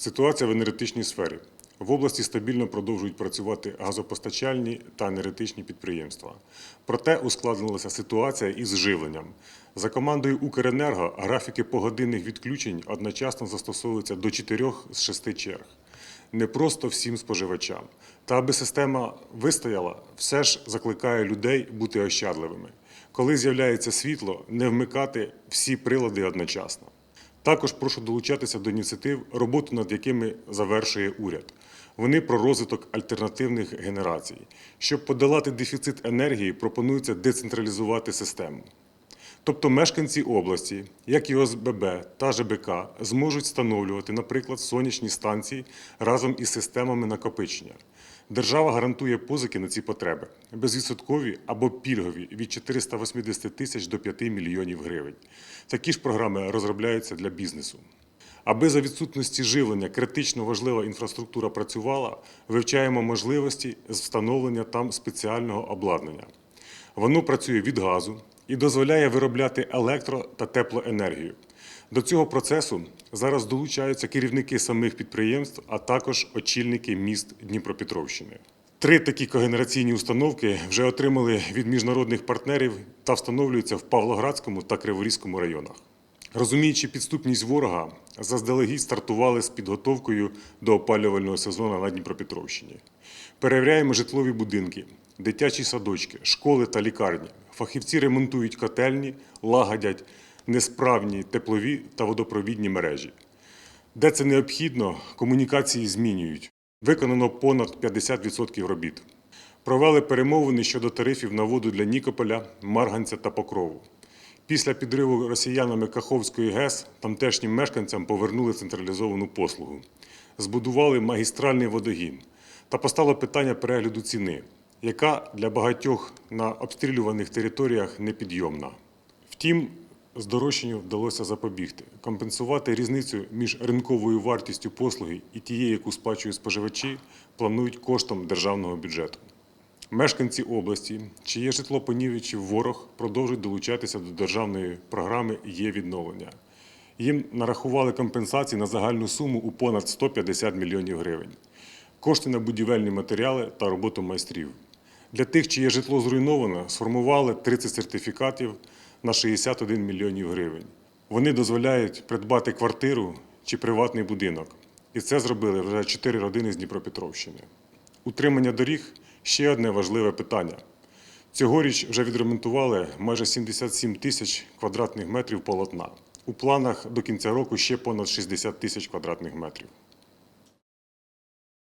Ситуація в енергетичній сфері. В області стабільно продовжують працювати газопостачальні та енергетичні підприємства. Проте ускладнилася ситуація із живленням. За командою Укренерго графіки погодинних відключень одночасно застосовуються до 4 з 6 черг. Не просто всім споживачам. Та аби система вистояла, все ж закликає людей бути ощадливими. Коли з'являється світло, не вмикати всі прилади одночасно. Також прошу долучатися до ініціатив, роботу над якими завершує уряд. Вони про розвиток альтернативних генерацій. Щоб подолати дефіцит енергії, пропонується децентралізувати систему. Тобто мешканці області, як і ОСББ та ЖБК, зможуть встановлювати, наприклад, сонячні станції разом із системами накопичення. Держава гарантує позики на ці потреби безвідсоткові або пільгові від 480 тисяч до 5 мільйонів гривень. Такі ж програми розробляються для бізнесу. Аби за відсутності живлення критично важлива інфраструктура працювала, вивчаємо можливості з встановлення там спеціального обладнання. Воно працює від газу і дозволяє виробляти електро та теплоенергію. До цього процесу зараз долучаються керівники самих підприємств, а також очільники міст Дніпропетровщини. Три такі когенераційні установки вже отримали від міжнародних партнерів та встановлюються в Павлоградському та Криворізькому районах. Розуміючи підступність ворога, заздалегідь стартували з підготовкою до опалювального сезону на Дніпропетровщині. Перевіряємо житлові будинки, дитячі садочки, школи та лікарні. Фахівці ремонтують котельні, лагодять несправні теплові та водопровідні мережі. Де це необхідно, комунікації змінюють. Виконано понад 50% робіт. Провели перемовини щодо тарифів на воду для Нікополя, Марганця та Покрову. Після підриву росіянами Каховської ГЕС тамтешнім мешканцям повернули централізовану послугу. Збудували магістральний водогін та постало питання перегляду ціни, яка для багатьох на обстрілюваних територіях непідйомна. Втім, здорожчанню вдалося запобігти, компенсувати різницю між ринковою вартістю послуги і тією, яку сплачують споживачі, планують коштом державного бюджету. Мешканці області, чиє житло понівечив ворог, продовжують долучатися до державної програми Є відновлення. Їм нарахували компенсації на загальну суму у понад 150 мільйонів гривень. Кошти на будівельні матеріали та роботу майстрів. Для тих, чиє житло зруйновано, сформували 30 сертифікатів на 61 мільйонів гривень. Вони дозволяють придбати квартиру чи приватний будинок. І це зробили вже 4 родини з Дніпропетровщини. Утримання доріг ще одне важливе питання. Цьогоріч вже відремонтували майже 77 тисяч квадратних метрів полотна. У планах до кінця року ще понад 60 тисяч квадратних метрів.